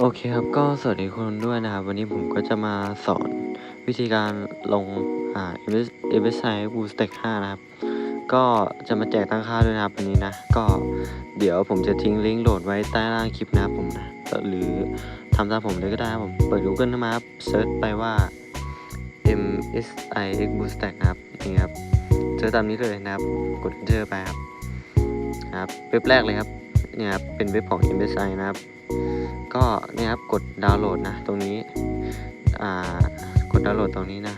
โอเคครับ ก็สวัสดีคนด้วยนะครับ วันนี้ผมก็จะมาสอนวิธีการลงอ่าเอเวอร์ไซต์บูสเต็ก5นะครับ ก็จะมาแจกตั้งค่าด้วยนะครับวันนี้นะ ก็เดี๋ยวผมจะทิ้งลิงก์โหลดไว้ใต้ล่างคลิปนะครับผมนะหรือทำตามผมเลยก็ได้ครับผม เปิด Google ขึ้นมาครับเซิร์ชไปว่า MSI X Boost Stack นะครับนี่ครับเจอตามนี้เลยนะครับ กด Enter ไปครับครับเว็บแรกเลยครับเนี่ยครับเป็นเว็บของ MSI นะครับ ก็เนี่ยครับกดดาวน์โหลดนะตรงนี้อ่ากดดาวน์โหลดตรงนี้นะ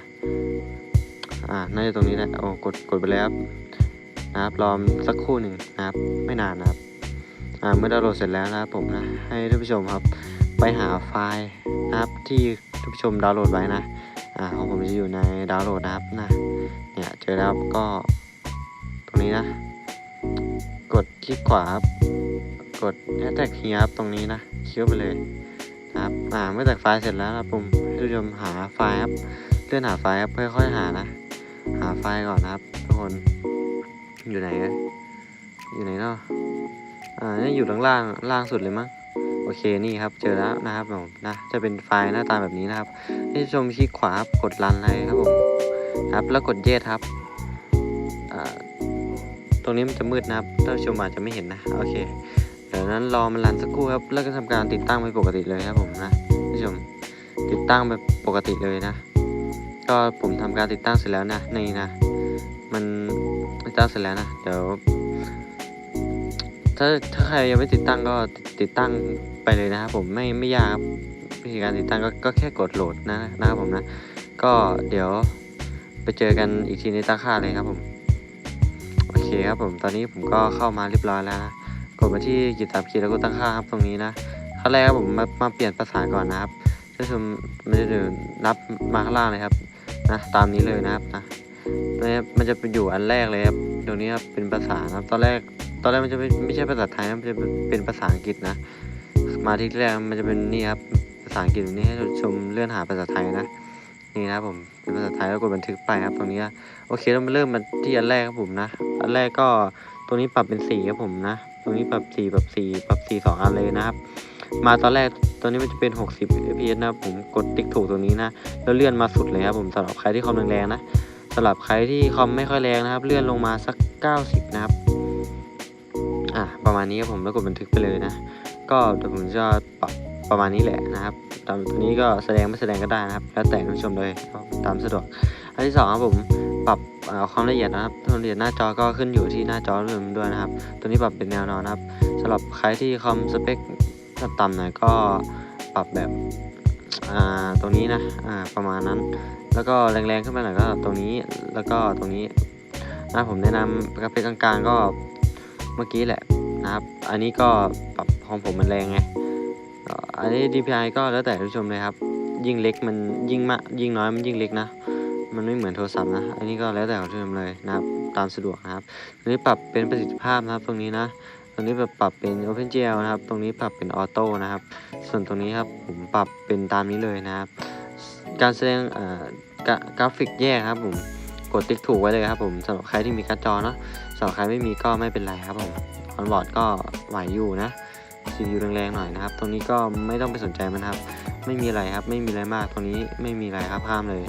อ่าน่าจะตรงนี้แหละโอ้กดกดไปแล้วนะครับรอสักครู่หนึ่งนะครับไม่นานนะครับอ่าเมื่อดาวน์โหลดเสร็จแล้วนะครับผมนะให้ท่านผู้ชมครับไปหาไฟล์นะครับที่ท่านผู้ชมดาวน์โหลดไว้นะอ่าของผมจะอยู่ในดาวน์โหลดนะครับนะเนี่ยเจอแล้วก็ตรงนี้นะ กดคลิกขวาครับ กด hashtag เฮียครับตรงนี้นะคลิกเข้าไปเลยนะครับอ่าเมื่อแตกไฟล์เสร็จแล้วนะครับผมให้ผู้ชมหาไฟล์ครับเลื่อนหาไฟล์ครับค่อยๆหานะ หาไฟล์ก่อนนะครับทุกคนอยู่ไหนกันอยู่ไหนเนาะอ่านี่อยู่ด้านล่างล่างสุดเลยมั้งโอเคนี่ครับเจอแล้วนะครับผมนะจะเป็นไฟล์หน้าตาแบบนี้นะครับให้ผู้ชมคลิกขวาครับกดรันเลยครับผมครับแล้วกดเยสครับอ่าตรงนี้มันจะมืดนะครับท่านผู้ชมอาจจะไม่เห็นนะโอเค เดี๋ยวนั้นรอมันรันสักครู่ครับ แล้วก็ทำการติดตั้งไปปกติเลยครับผมนะท่านผู้ชมติดตั้งแบบปกติเลยนะ ก็ผมทำการติดตั้งเสร็จแล้วนะนี่นะ มันติดตั้งเสร็จแล้วนะเดี๋ยวถ้าถ้าใครยังไม่ติดตั้งก็ติดตั้งไปเลยนะครับผมไม่ไม่ยากครับวิธีการติดตั้งก็ก็แค่กดโหลดนะนะครับผมนะ ก็เดี๋ยวไปเจอกันอีกทีในตั้งค่าเลยครับผมโอเคครับผมตอนนี้ผมก็เข้ามาเรียบร้อยแล้วนะ กดมาที่กิจตับคีย์แล้วก็ตั้งค่าครับตรงนี้นะขั้นแรกครับผมมามาเปลี่ยนภาษาก่อนนะครับท่านผู้ชมไม่ได้เดินนับมาข้างล่างเลยครับนะตามนี้เลยนะครับนะนะครับมันจะเป็นอยู่อันแรกเลยครับตรงนี้ครับเป็นภาษานะครับตอนแรกตอนแรกมันจะไม่ไม่ใช่ภาษาไทยนะมันจะเป็นภาษาอังกฤษนะ มาที่แรกมันจะเป็นนี่ครับภาษาอังกฤษแบบนี้ให้ชมเลื่อนหาภาษาไทยนะนี่นะครับผมเป็นภาษาไทยแล้วกดบันทึกไปครับ ตรงนี้โอเคเรามาเริ่มมาที่อันแรกครับผมนะ อันแรกก็ตรงนี้ปรับเป็นสีครับผมนะ ตรงนี้ปรับสีปรับสีปรับสีสองอันเลยนะครับ มาตอนแรกตอนนี้มันจะเป็น 60 fps นะผมกดติ๊กถูกตรงนี้นะแล้วเลื่อนมาสุดเลยครับผมสำหรับใครที่คอมแรงๆนะสำหรับใครที่คอมไม่ค่อยแรงนะครับ เลื่อนลงมาสัก 90 นะครับอะประมาณนี้ครับผมแล้วกดบันทึกไปเลยนะ ก็เดี๋ยวผมจะปรับประมาณนี้แหละนะครับตามตัวนี้ก็แสดงไม่แสดงก็ได้นะครับ แล้วแต่ท่านผู้ชมเลยตามสะดวกอันที่สองครับผมปรับ ความละเอียดนะครับความละเอียดหน้าจอก็ขึ้นอยู่ที่หน้าจอเด้วยด้วยนะครับ ตัวนี้ปรับเป็นแนวนอนนะครับสำหรับใครที่คอมสเปคต่ำๆหน่อยก็ปรับแบบอ่าตรงนี้นะอ่าประมาณนั้น แล้วก็แรงๆขึ้นมาหน่อยก็ตรงนี้แล้วก็ตรงนี้นะผมแนะนำกราฟิกกลางๆก็เมื่อกี้แหละนะครับ อันนี้ก็ปรับของผมมันแรงไงอันนี้ DPI ก็แล้วแต่ผู้ชมเลยครับ ยิ่งเล็กมันยิ่งมากยิ่งน้อยมันยิ่งเล็กนะ มันไม่เหมือนโทรศัพท์นะ อันนี้ก็แล้วแต่ของท่านผู้ชมเลยนะครับ ตามสะดวกนะครับ ตรงนี้ปรับเป็นประสิทธิภาพนะครับ ตรงนี้นะ ตรงนี้แบบปรับเป็น OpenGL นะครับ ตรงนี้ปรับเป็นออโต้นะครับ ส่วนตรงนี้ครับผมปรับเป็นตามนี้เลยนะครับ การแสดงกราฟิกแยกครับผม กดติ๊กถูกไว้เลยครับผมสำหรับใครที่มีการ์ดจอเนาะสำหรับใครไม่มีก็ไม่เป็นไรครับผมออนบอร์ดก็ไหวอยู่นะ CPU แรงๆหน่อยนะครับ ตรงนี้ก็ไม่ต้องไปสนใจมันครับ ไม่มีอะไรครับ ไม่มีอะไรมาก ตรงนี้ไม่มีอะไรครับข้ามเลย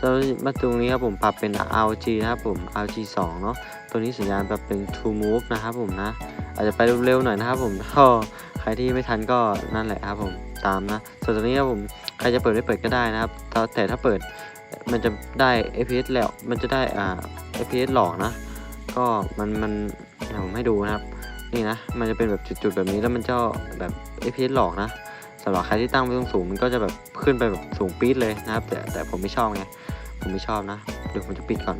แล้วมาตรงนี้ครับผมปรับเป็น RG นะครับผม RG 2เนาะตัวนี้สัญญาณปรับเป็น To Move นะครับผมนะ อาจจะไปเร็วๆหน่อยนะครับผมก็ใครที่ไม่ทันก็นั่นแหละครับผมตามนะส่วนตัวนี้ครับผมใครจะเปิดไม่เปิดก็ได้นะครับ แต่ถ้าเปิดมันจะได้ FPS แล้วมันจะได้อ่า FPS หลอกนะ ก็มันมันผมให้ดูนะครับ นี่นะมันจะเป็นแบบจุดๆแบบนี้แล้วมันจะแบบ FPS หลอกนะ สำหรับใครที่ตั้งไว้สูงๆมันก็จะแบบขึ้นไปแบบสูงปี๊ดเลยนะครับ แต่แต่ผมไม่ชอบไงผมไม่ชอบนะเดี๋ยวผมจะปิดก่อน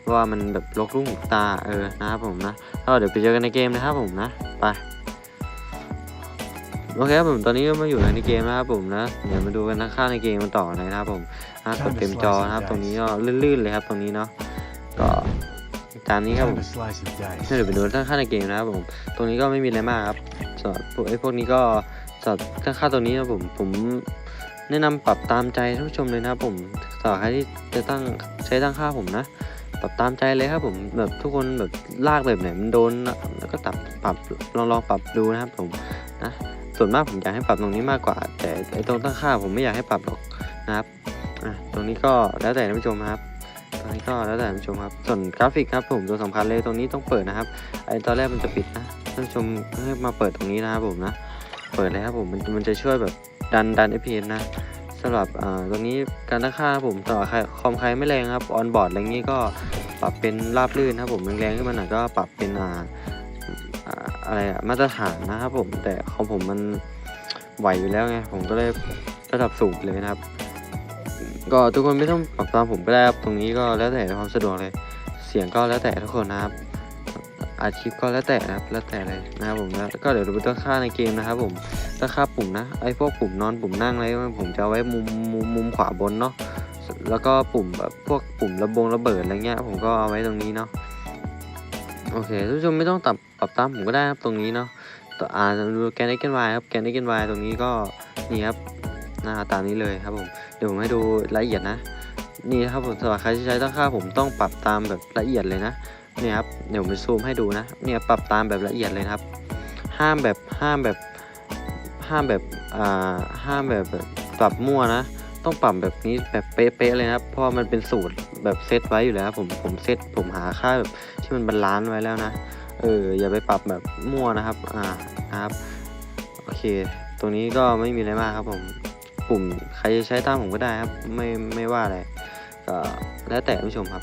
เพราะว่ามันแบบลกลุ่งหูตาเออนะครับผมนะก็เดี๋ยวไปเจอกันในเกมนะครับผมนะไปโอเคครับผมตอนนี้ก็มาอยู่ในเกมนะครับผมนะเดี๋ยวมาดูกันนะค่าในเกมมันต่อเลยนะครับผมนะกดเต็มจอนะครับ ตรงนี้ก็ลื่นๆเลยครับ ตรงนี้เนาะก็ตามนี้ครับผม Time to slice and dice. เดี๋ยวไปดูด้านข้างในเกมนะครับผม ตรงนี้ก็ไม่มีอะไรมากครับสำหรับพวกไอ้พวกนี้ก็ สำหรับด้านข้าตรงนี้นะผมผมแนะนำปรับตามใจท่านผู้ชมเลยนะครับผมสำหรับใครที่จะตั้งใช้ตั้งค่าผมนะ ปรับตามใจเลยครับผมแบบทุกคนแบบลากแบบไหนมันโดนแล้วก็ตับปรับลองลองปรับดูนะครับผมนะส่วนมากผมอยากให้ปรับตรงนี้มากกว่า แต่ไอ้ตรงตั้งค่าผมไม่อยากให้ปรับหรอกนะครับอะตรงนี้ก็แล้วแต่ท่านผู้ชมครับตรงนี้ก็แล้วแต่ท่านผู้ชมครับ ส่วนกราฟิกครับผมตัวสำคัญเลยตรงนี้ต้องเปิดนะครับไอ้ตอนแรกมันจะปิดนะท่านผู้ชมให้มาเปิดตรงนี้นะครับผมนะ เปิดเลยครับผมมันมันจะช่วยแบบดันดัน FPS นะสำหรับอ่าตรงนี้การตั้งค่าผมต่อใครคอมใครไม่แรงครับออนบอร์ดอะไรงี้ก็ปรับเป็นราบลื่นนะครับผมแรงๆขึ้นมาหน่อยก็ปรับเป็นอ่าอะไรอะมาตรฐานนะครับผมแต่ของผมมันไหวอยู่แล้วไงผมก็เลยระดับสูงเลยนะครับ ก็ทุกคนไม่ต้องปรับตามผมก็ได้ครับตรงนี้ก็แล้วแต่ความสะดวกเลย เสียงก็แล้วแต่ทุกคนนะครับ อาชีพก็แล้วแต่นะครับ แล้วแต่เลยนะครับผมแล้วก็เดี๋ยวดูตั้งค่าในเกมนะครับผมตั้งค่าปุ่มนะ ไอ้พวกปุ่มนอนปุ่มนั่งอะไรผมจะไว้มุมมุมมุมขวาบนเนาะ แล้วก็ปุ่มแบบพวกปุ่มระบงระเบิดอะไรเงี้ย ผมก็เอาไว้ตรงนี้เนาะ โอเคทุกผู้ชมไม่ต้องปรับปรับตามผมก็ได้ครับตรงนี้เนาะต่ออ่าดูแกน x แกน y ครับ แกน x แกน y ตรงนี้ก็นี่ครับหน้าตามนี้เลยครับผม เดี๋ยวผมให้ดูละเอียดนะ นี่ครับผมสำหรับใครที่ใช้ตั้งค่าผมต้องปรับตามแบบละเอียดเลยนะ เนี่ยครับเดี๋ยวผมซูมให้ดูนะเนี่ยปรับตามแบบละเอียดเลยนะครับ ห้ามแบบห้ามแบบห้ามแบบอ่าห้ามแบบปรับมั่วนะ ต้องปรับแบบนี้แบบเป๊ะๆเลยนะครับ เพราะมันเป็นสูตรแบบเซตไว้อยู่แล้วผมผมเซตผมหาค่าแบบที่มันบาลานซ์ไว้แล้วนะเอออย่าไปปรับแบบมั่วนะครับอ่านะครับโอเค ตรงนี้ก็ไม่มีอะไรมากครับผมปุ่มใครจะใช้ตามผมก็ได้ครับ ไม่ไม่ว่าอะไรก็แล้วแต่ผู้ชมครับ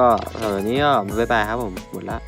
ก็สำหรับวันนี้ก็บ๊ายบายครับผมหมดละ